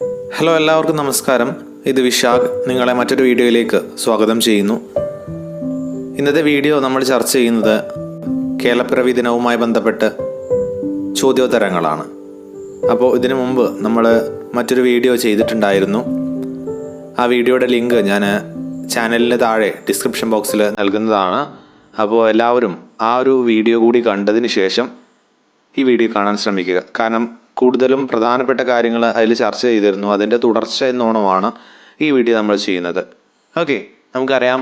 Hello എല്ലാവർക്കും നമസ്കാരം. ഇത് വിശാഖ്. നിങ്ങളെ മറ്റൊരു വീഡിയോയിലേക്ക് സ്വാഗതം ചെയ്യുന്നു. ഇന്നത്തെ വീഡിയോ നമ്മൾ ചർച്ച ചെയ്യുന്നത് കേരളപ്പിറവി ദിനവുമായി ബന്ധപ്പെട്ട് ചോദ്യോത്തരങ്ങളാണ്. അപ്പോൾ ഇതിനു മുമ്പ് നമ്മൾ മറ്റൊരു വീഡിയോ ചെയ്തിട്ടുണ്ടായിരുന്നു. ആ വീഡിയോയുടെ ലിങ്ക് ഞാൻ ചാനലിന് താഴെ ഡിസ്ക്രിപ്ഷൻ ബോക്സിൽ നൽകുന്നതാണ്. അപ്പോൾ എല്ലാവരും ആ ഒരു വീഡിയോ കൂടി കണ്ടതിന് ശേഷം ഈ വീഡിയോ കാണാൻ ശ്രമിക്കുക. കാരണം കൂടുതലും പ്രധാനപ്പെട്ട കാര്യങ്ങൾ അതിൽ ചർച്ച ചെയ്തിരുന്നു. അതിന്റെ തുടർച്ച എന്നോണമാണ് ഈ വീഡിയോ നമ്മൾ ചെയ്യുന്നത്. ഓക്കെ നമുക്കറിയാം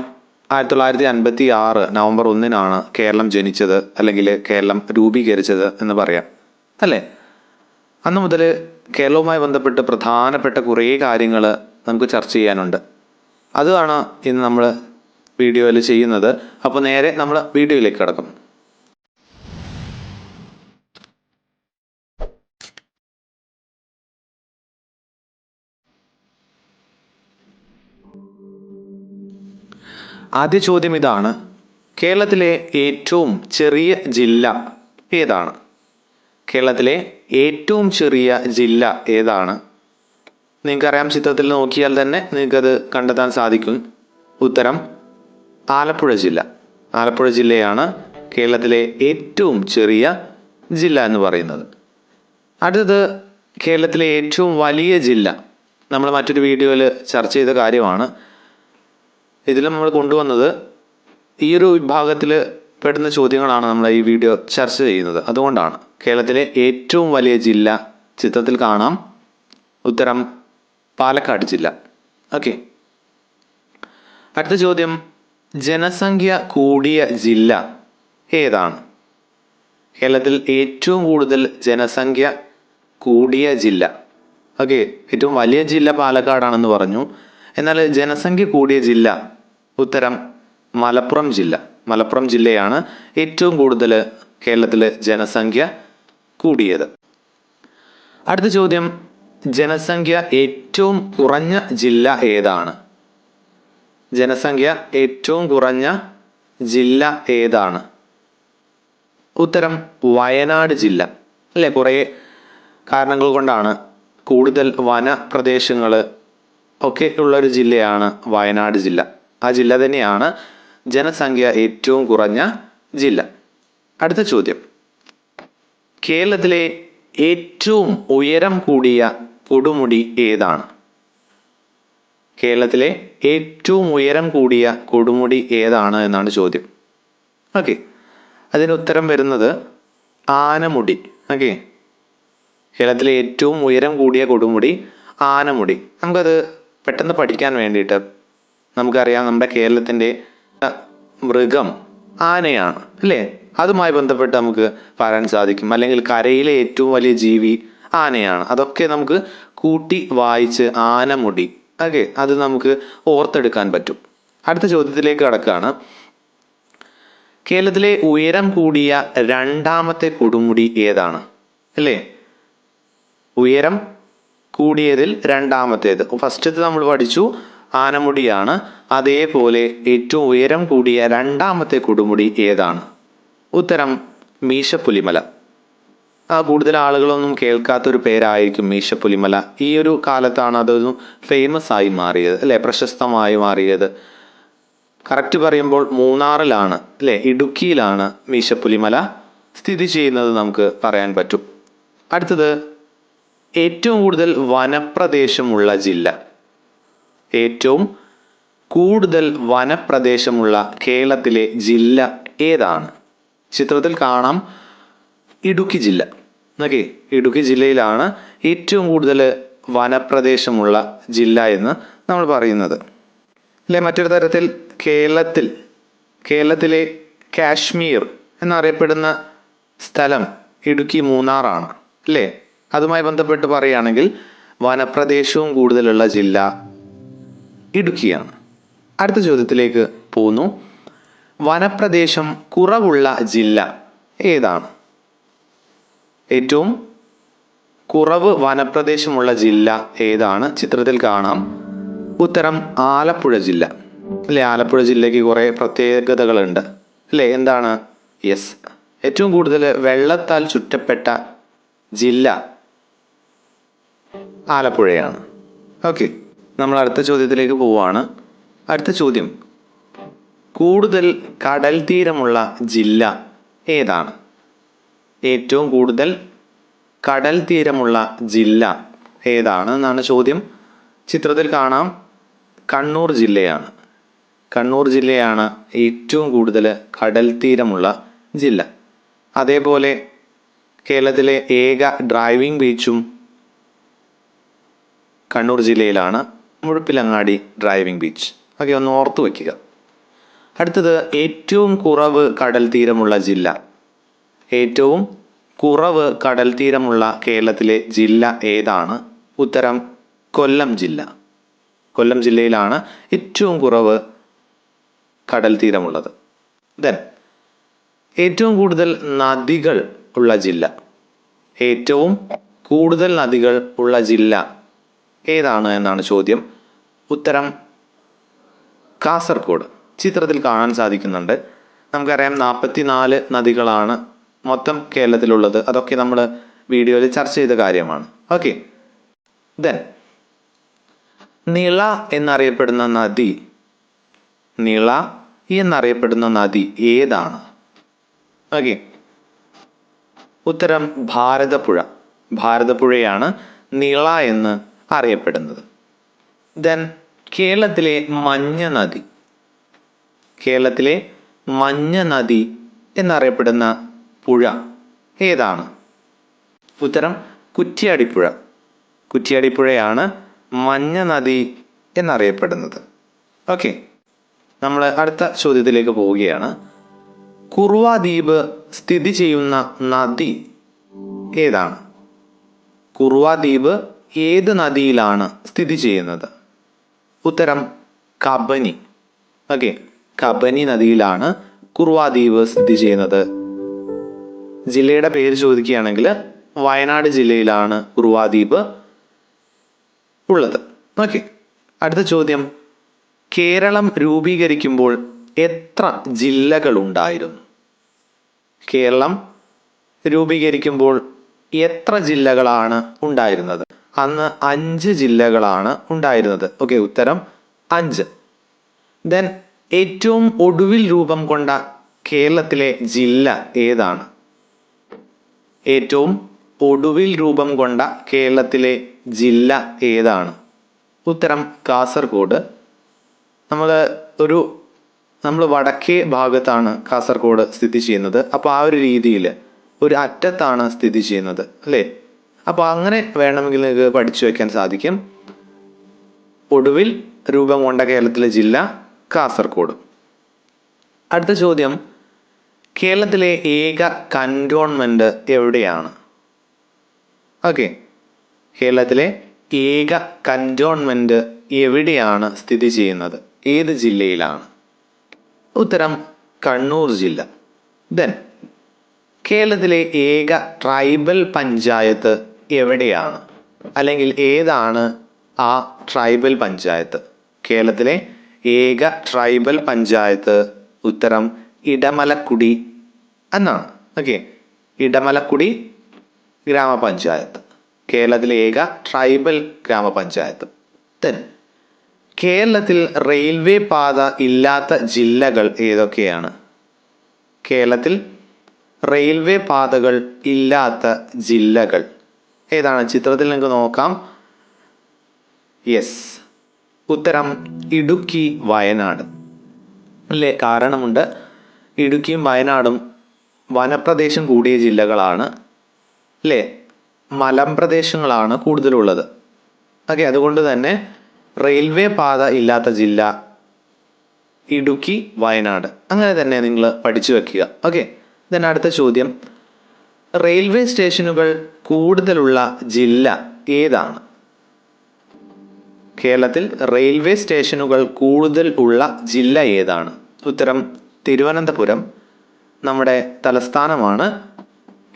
ആയിരത്തി തൊള്ളായിരത്തി അൻപത്തി ആറ് നവംബർ ഒന്നിനാണ് കേരളം ജനിച്ചത് അല്ലെങ്കിൽ കേരളം രൂപീകരിച്ചത് എന്ന് പറയാം. അല്ലേ? അന്ന് മുതൽ കേരളവുമായി ബന്ധപ്പെട്ട് പ്രധാനപ്പെട്ട കുറേ കാര്യങ്ങൾ നമുക്ക് ചർച്ച ചെയ്യാനുണ്ട്. അതാണ് ഇന്ന് നമ്മൾ വീഡിയോയിൽ ചെയ്യുന്നത്. അപ്പോൾ നേരെ നമ്മൾ വീഡിയോയിലേക്ക് കിടക്കും. ആദ്യ ചോദ്യം ഇതാണ്. കേരളത്തിലെ ഏറ്റവും ചെറിയ ജില്ല ഏതാണ്? കേരളത്തിലെ ഏറ്റവും ചെറിയ ജില്ല ഏതാണ്? നിങ്ങൾക്കറിയാം ചിത്രത്തിൽ നോക്കിയാൽ തന്നെ നിങ്ങൾക്കത് കണ്ടെത്താൻ സാധിക്കും. ഉത്തരം ആലപ്പുഴ ജില്ല. ആലപ്പുഴ ജില്ലയാണ് കേരളത്തിലെ ഏറ്റവും ചെറിയ ജില്ല എന്ന് പറയുന്നത്. അടുത്തത് കേരളത്തിലെ ഏറ്റവും വലിയ ജില്ല. നമ്മൾ മറ്റൊരു വീഡിയോയിൽ ചർച്ച ചെയ്ത കാര്യമാണ്. ഇതിൽ നമ്മൾ കൊണ്ടുവന്നത് ഈ ഒരു വിഭാഗത്തിൽ പെടുന്ന ചോദ്യങ്ങളാണ് നമ്മൾ ഈ വീഡിയോ ചർച്ച ചെയ്യുന്നത്. അതുകൊണ്ടാണ് കേരളത്തിലെ ഏറ്റവും വലിയ ജില്ല ചിത്രത്തിൽ കാണാം. ഉത്തരം പാലക്കാട് ജില്ല. ഓക്കെ. അടുത്ത ചോദ്യം. ജനസംഖ്യ കൂടിയ ജില്ല ഏതാണ്? കേരളത്തിൽ ഏറ്റവും കൂടുതൽ ജനസംഖ്യ കൂടിയ ജില്ല. ഓക്കെ. ഏറ്റവും വലിയ ജില്ല പാലക്കാടാണെന്ന് പറഞ്ഞു. എന്നാൽ ജനസംഖ്യ കൂടിയ ജില്ല ഉത്തരം മലപ്പുറം ജില്ല. മലപ്പുറം ജില്ലയാണ് ഏറ്റവും കൂടുതൽ കേരളത്തിലെ ജനസംഖ്യ കൂടിയത്. അടുത്ത ചോദ്യം ജനസംഖ്യ ഏറ്റവും കുറഞ്ഞ ജില്ല ഏതാണ്? ജനസംഖ്യ ഏറ്റവും കുറഞ്ഞ ജില്ല ഏതാണ്? ഉത്തരം വയനാട് ജില്ല. അല്ലെ? കുറേ കാരണങ്ങൾ കൊണ്ടാണ് കൂടുതൽ വനപ്രദേശങ്ങൾ ഒക്കെ ഉള്ളൊരു ജില്ലയാണ് വയനാട് ജില്ല. ആ ജില്ല തന്നെയാണ് ജനസംഖ്യ ഏറ്റവും കുറഞ്ഞ ജില്ല. അടുത്ത ചോദ്യം. കേരളത്തിലെ ഏറ്റവും ഉയരം കൂടിയ കൊടുമുടി ഏതാണ്? കേരളത്തിലെ ഏറ്റവും ഉയരം കൂടിയ കൊടുമുടി ഏതാണ് എന്നാണ് ചോദ്യം. ഓക്കെ. അതിന് ഉത്തരം വരുന്നത് ആനമുടി. ഓക്കെ. കേരളത്തിലെ ഏറ്റവും ഉയരം കൂടിയ കൊടുമുടി ആനമുടി. നമുക്കത് പെട്ടെന്ന് പഠിക്കാൻ വേണ്ടിയിട്ട് നമുക്കറിയാം നമ്മുടെ കേരളത്തിന്റെ മൃഗം ആനയാണ് അല്ലേ? അതുമായി ബന്ധപ്പെട്ട് നമുക്ക് പറയാൻ സാധിക്കും. അല്ലെങ്കിൽ കരയിലെ ഏറ്റവും വലിയ ജീവി ആനയാണ്. അതൊക്കെ നമുക്ക് കൂട്ടി വായിച്ച് ആനമുടി ഓക്കെ? അത് നമുക്ക് ഓർത്തെടുക്കാൻ പറ്റും. അടുത്ത ചോദ്യത്തിലേക്ക് കടക്കുകയാണ് കേരളത്തിലെ ഉയരം കൂടിയ രണ്ടാമത്തെ കൊടുമുടി ഏതാണ്? അല്ലേ? ഉയരം കൂടിയതിൽ രണ്ടാമത്തേത്. ഫസ്റ്റത്തെ നമ്മൾ പഠിച്ചു. ആനമുടിയാണ്. അതേപോലെ ഏറ്റവും ഉയരം കൂടിയ രണ്ടാമത്തെ കൊടുമുടി ഏതാണ്? ഉത്തരം മീശപ്പുലിമല. ആ കൂടുതൽ ആളുകളൊന്നും കേൾക്കാത്തൊരു പേരായിരിക്കും മീശപ്പുലിമല. ഈ ഒരു കാലത്താണ് അതൊന്നും ഫേമസ് ആയി മാറിയത് അല്ലെ? പ്രശസ്തമായി മാറിയത്. കറക്റ്റ് പറയുമ്പോൾ മൂന്നാറിലാണ് അല്ലേ? ഇടുക്കിയിലാണ് മീശപ്പുലിമല സ്ഥിതി ചെയ്യുന്നത് നമുക്ക് പറയാൻ പറ്റും. അടുത്തത് ഏറ്റവും കൂടുതൽ വനപ്രദേശമുള്ള ജില്ല. ഏറ്റവും കൂടുതൽ വനപ്രദേശമുള്ള കേരളത്തിലെ ജില്ല ഏതാണ്? ചിത്രത്തിൽ കാണാം ഇടുക്കി ജില്ല. ഓക്കെ ഇടുക്കി ജില്ലയിലാണ് ഏറ്റവും കൂടുതൽ വനപ്രദേശമുള്ള ജില്ല എന്ന് നമ്മൾ പറയുന്നത്. അല്ലെ മറ്റൊരു തരത്തിൽ കേരളത്തിൽ കേരളത്തിലെ കാശ്മീർ എന്നറിയപ്പെടുന്ന സ്ഥലം ഇടുക്കി മൂന്നാറാണ്. അല്ലേ അതുമായി ബന്ധപ്പെട്ട് പറയുകയാണെങ്കിൽ വനപ്രദേശവും കൂടുതലുള്ള ജില്ല ഇടുക്കിയാണ്. അടുത്ത ചോദ്യത്തിലേക്ക് പോകുന്നു വനപ്രദേശം കുറവുള്ള ജില്ല ഏതാണ്? ഏറ്റവും കുറവ് വനപ്രദേശമുള്ള ജില്ല ഏതാണ്? ചിത്രത്തിൽ കാണാം. ഉത്തരം ആലപ്പുഴ ജില്ല. അല്ലെ ആലപ്പുഴ ജില്ലയ്ക്ക് കുറേ പ്രത്യേകതകളുണ്ട്. അല്ലേ എന്താണ്? യെസ്. ഏറ്റവും കൂടുതൽ വെള്ളത്താൽ ചുറ്റപ്പെട്ട ജില്ല ആലപ്പുഴയാണ്. ഓക്കെ. നമ്മൾ അടുത്ത ചോദ്യത്തിലേക്ക് പോവുകയാണ് അടുത്ത ചോദ്യം. കൂടുതൽ കടൽ തീരമുള്ള ജില്ല ഏതാണ്? ഏറ്റവും കൂടുതൽ കടൽ തീരമുള്ള ജില്ല ഏതാണ് എന്നാണ് ചോദ്യം. ചിത്രത്തിൽ കാണാം. കണ്ണൂർ ജില്ലയാണ്. കണ്ണൂർ ജില്ലയാണ് ഏറ്റവും കൂടുതൽ കടൽ തീരമുള്ള ജില്ല. അതേപോലെ കേരളത്തിലെ ഏക ഡ്രൈവിംഗ് ബീച്ചും കണ്ണൂർ ജില്ലയിലാണ്. Muzhappilangad driving beach. ഓക്കെ ഒന്ന് ഓർത്തു വയ്ക്കുക. അടുത്തത് ഏറ്റവും കുറവ് കടൽ തീരമുള്ള ജില്ല. ഏറ്റവും കുറവ് കടൽ തീരമുള്ള കേരളത്തിലെ ജില്ല ഏതാണ്? ഉത്തരം കൊല്ലം ജില്ല. കൊല്ലം ജില്ലയിലാണ് ഏറ്റവും കുറവ് കടൽ തീരമുള്ളത്. ദെൻ ഏറ്റവും കൂടുതൽ നദികൾ ഉള്ള ജില്ല. ഏറ്റവും കൂടുതൽ നദികൾ ഉള്ള ജില്ല ഏതാണ് എന്നാണ് ചോദ്യം. ഉത്തരം കാസർഗോഡ്. ചിത്രത്തിൽ കാണാൻ സാധിക്കുന്നുണ്ട്. നമുക്കറിയാം നാൽപ്പത്തി നാല് നദികളാണ് മൊത്തം കേരളത്തിലുള്ളത്. അതൊക്കെ നമ്മൾ വീഡിയോയിൽ ചർച്ച ചെയ്ത കാര്യമാണ്. ഓക്കെ. ദെൻ നിള എന്നറിയപ്പെടുന്ന നദി. നിള എന്നറിയപ്പെടുന്ന നദി ഏതാണ്? ഓക്കെ. ഉത്തരം ഭാരതപ്പുഴ. ഭാരതപ്പുഴയാണ് നിള എന്ന് അറിയപ്പെടുന്നത്. ദെൻ കേരളത്തിലെ മഞ്ഞ നദി. കേരളത്തിലെ മഞ്ഞ നദി എന്നറിയപ്പെടുന്ന പുഴ ഏതാണ്? ഉത്തരം കുറ്റ്യാടിപ്പുഴ. കുറ്റ്യാടിപ്പുഴയാണ് മഞ്ഞ നദി എന്നറിയപ്പെടുന്നത്. ഓക്കെ നമ്മൾ അടുത്ത ചോദ്യത്തിലേക്ക് പോവുകയാണ്. കുറുവ ദ്വീപ് സ്ഥിതി ചെയ്യുന്ന നദി ഏതാണ്? കുറുവ ദ്വീപ് ഏത് നദിയിലാണ് സ്ഥിതി ചെയ്യുന്നത്? ഉത്തരം കബനി. ഓക്കെ കബനി നദിയിലാണ് കുറുവ ദ്വീപ് സ്ഥിതി ചെയ്യുന്നത്. ജില്ലയുടെ പേര് ചോദിക്കുകയാണെങ്കിൽ വയനാട് ജില്ലയിലാണ് കുറുവ ദ്വീപ് ഉള്ളത്. ഓക്കെ അടുത്ത ചോദ്യം. കേരളം രൂപീകരിക്കുമ്പോൾ എത്ര ജില്ലകൾ ഉണ്ടായിരുന്നു കേരളം രൂപീകരിക്കുമ്പോൾ എത്ര ജില്ലകളാണ് ഉണ്ടായിരുന്നത്? അന്ന് അഞ്ച് ജില്ലകളാണ് ഉണ്ടായിരുന്നത്. ഓക്കെ ഉത്തരം അഞ്ച്. ദെൻ ഏറ്റവും ഒടുവിൽ രൂപം കൊണ്ട കേരളത്തിലെ ജില്ല ഏതാണ്? ഏറ്റവും ഒടുവിൽ രൂപം കൊണ്ട കേരളത്തിലെ ജില്ല ഏതാണ്? ഉത്തരം കാസർഗോഡ്. നമ്മൾ ഒരു നമ്മൾ വടക്കേ ഭാഗത്താണ് കാസർഗോഡ് സ്ഥിതി ചെയ്യുന്നത്. അപ്പോൾ ആ ഒരു രീതിയിൽ ഒരു അറ്റത്താണ് സ്ഥിതി ചെയ്യുന്നത് അല്ലേ? അപ്പോൾ അങ്ങനെ വേണമെങ്കിൽ നിങ്ങൾക്ക് പഠിച്ചു വയ്ക്കാൻ സാധിക്കും. ഒടുവിൽ രൂപം കൊണ്ട കേരളത്തിലെ ജില്ല കാസർഗോഡ്. അടുത്ത ചോദ്യം. കേരളത്തിലെ ഏക കന്റോൺമെന്റ് എവിടെയാണ്? ഓക്കെ കേരളത്തിലെ ഏക കന്റോൺമെന്റ് എവിടെയാണ് സ്ഥിതി ചെയ്യുന്നത്? ഏത് ജില്ലയിലാണ്? ഉത്തരം കണ്ണൂർ ജില്ല. ദെൻ കേരളത്തിലെ ഏക ട്രൈബൽ പഞ്ചായത്ത് എവിടെയാണ്? അല്ലെങ്കിൽ ഏതാണ് ആ ട്രൈബൽ പഞ്ചായത്ത്? കേരളത്തിലെ ഏക ട്രൈബൽ പഞ്ചായത്ത് ഉത്തരം ഇടമലക്കുടി എന്നാണ്. ഓക്കെ ഇടമലക്കുടി ഗ്രാമപഞ്ചായത്ത്. കേരളത്തിലെ ഏക ട്രൈബൽ ഗ്രാമപഞ്ചായത്ത്. തെൻ കേരളത്തിൽ റെയിൽവേ പാത ഇല്ലാത്ത ജില്ലകൾ ഏതൊക്കെയാണ്? കേരളത്തിൽ റെയിൽവേ പാതകൾ ഇല്ലാത്ത ജില്ലകൾ. ഏതാണ് ചിത്രത്തിൽ നിങ്ങൾക്ക് നോക്കാം? യെസ് ഉത്തരം ഇടുക്കി വയനാട്. അല്ലേ? കാരണമുണ്ട്. ഇടുക്കിയും വയനാടും വനപ്രദേശം കൂടിയ ജില്ലകളാണ്. അല്ലേ? മലമ്പ്രദേശങ്ങളാണ് കൂടുതലുള്ളത്. ഓക്കെ അതുകൊണ്ട് തന്നെ റെയിൽവേ പാത ഇല്ലാത്ത ജില്ല ഇടുക്കി വയനാട്. അങ്ങനെ തന്നെ നിങ്ങൾ പഠിച്ചു വെക്കുക. ഓക്കെ ദെൻ അടുത്ത ചോദ്യം. റെയിൽവേ സ്റ്റേഷനുകൾ കൂടുതലുള്ള ജില്ല ഏതാണ്? കേരളത്തിൽ റെയിൽവേ സ്റ്റേഷനുകൾ കൂടുതൽ ഉള്ള ജില്ല ഏതാണ്? ഉത്തരം തിരുവനന്തപുരം. നമ്മുടെ തലസ്ഥാനമാണ്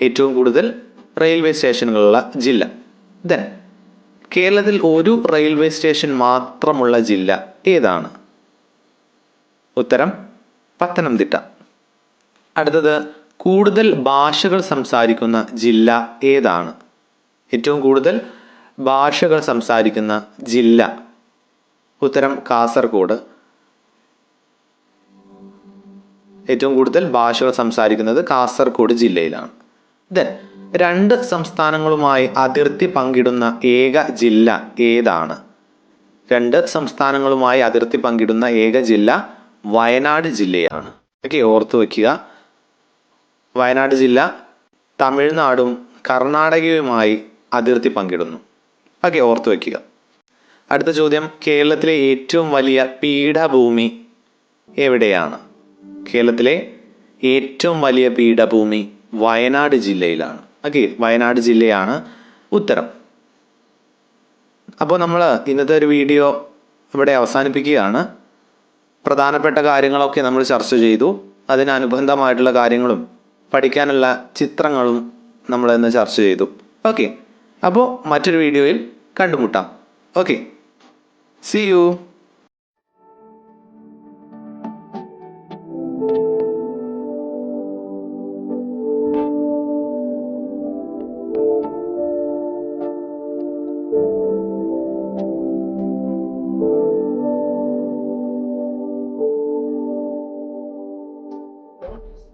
ഏറ്റവും കൂടുതൽ റെയിൽവേ സ്റ്റേഷനുകളുള്ള ജില്ല. ദെൻ കേരളത്തിൽ ഒരു റെയിൽവേ സ്റ്റേഷൻ മാത്രമുള്ള ജില്ല ഏതാണ്? ഉത്തരം പത്തനംതിട്ട. അടുത്തത് കൂടുതൽ ഭാഷകൾ സംസാരിക്കുന്ന ജില്ല ഏതാണ്? ഏറ്റവും കൂടുതൽ ഭാഷകൾ സംസാരിക്കുന്ന ജില്ല? ഉത്തരം കാസർഗോഡ്. ഏറ്റവും കൂടുതൽ ഭാഷകൾ സംസാരിക്കുന്നത് കാസർഗോഡ് ജില്ലയിലാണ്. ദെൻ രണ്ട് സംസ്ഥാനങ്ങളുമായി അതിർത്തി പങ്കിടുന്ന ഏക ജില്ല ഏതാണ്? രണ്ട് സംസ്ഥാനങ്ങളുമായി അതിർത്തി പങ്കിടുന്ന ഏക ജില്ല വയനാട് ജില്ലയാണ്. ഓക്കെ ഓർത്തു വയ്ക്കുക വയനാട് ജില്ല തമിഴ്നാടും കർണാടകയുമായി അതിർത്തി പങ്കിടുന്നു. ഓക്കെ ഓർത്തു വയ്ക്കുക അടുത്ത ചോദ്യം കേരളത്തിലെ ഏറ്റവും വലിയ പീഠഭൂമി എവിടെയാണ്? കേരളത്തിലെ ഏറ്റവും വലിയ പീഠഭൂമി വയനാട് ജില്ലയിലാണ്. ഓക്കെ വയനാട് ജില്ലയാണ് ഉത്തരം. അപ്പോൾ നമ്മൾ ഇന്നത്തെ ഒരു വീഡിയോ ഇവിടെ അവസാനിപ്പിക്കുകയാണ്. പ്രധാനപ്പെട്ട കാര്യങ്ങളൊക്കെ നമ്മൾ ചർച്ച ചെയ്തു. അതിനനുബന്ധമായിട്ടുള്ള കാര്യങ്ങളും പഠിക്കാനുള്ള ചിത്രങ്ങളും നമ്മൾ ഇന്ന് ചർച്ച ചെയ്തു. ഓക്കെ അപ്പോൾ മറ്റൊരു വീഡിയോയിൽ കണ്ടുമുട്ടാം. Okay C U